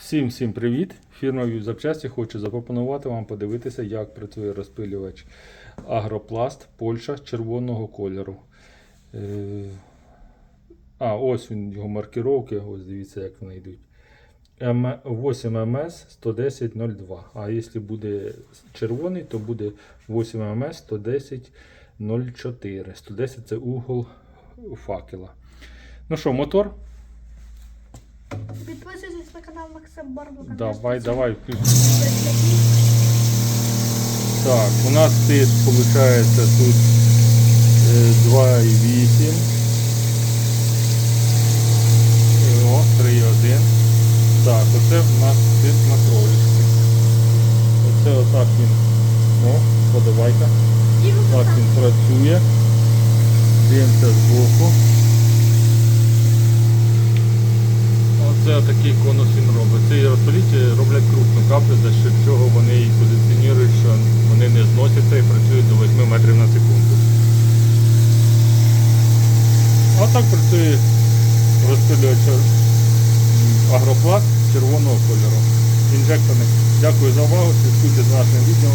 Всім всім привіт! Фірма «Вів запчасті хоче запропонувати вам подивитися, як працює розпилювач Агропласт Польща червоного кольору. Е, А, ось він, його маркировки, ось дивіться, як вони йдуть. 8 МС 11002. А якщо буде червоний, то буде 8 МС 11004. 110 це угол факела. Ну що, мотор? Підписуйтесь на канал Максим Барбука. Давай, давай. включ- Так, у нас тиск получается тут е, 2,8. Е, О, 3,1. Так, оце в нас тиск на кролички. Оце отак він. О, подавайка. Так він працює. Дивимося збоку. Такий конус він робить. Ці розпиліті роблять крупну каплю, за що чого вони і позиціонують, що вони не зносяться і працюють до 8 метрів на секунду. А так працює розпилювач агропласт червоного кольору. Інжекторний. Дякую за увагу. Слідкуйте за нашим відео,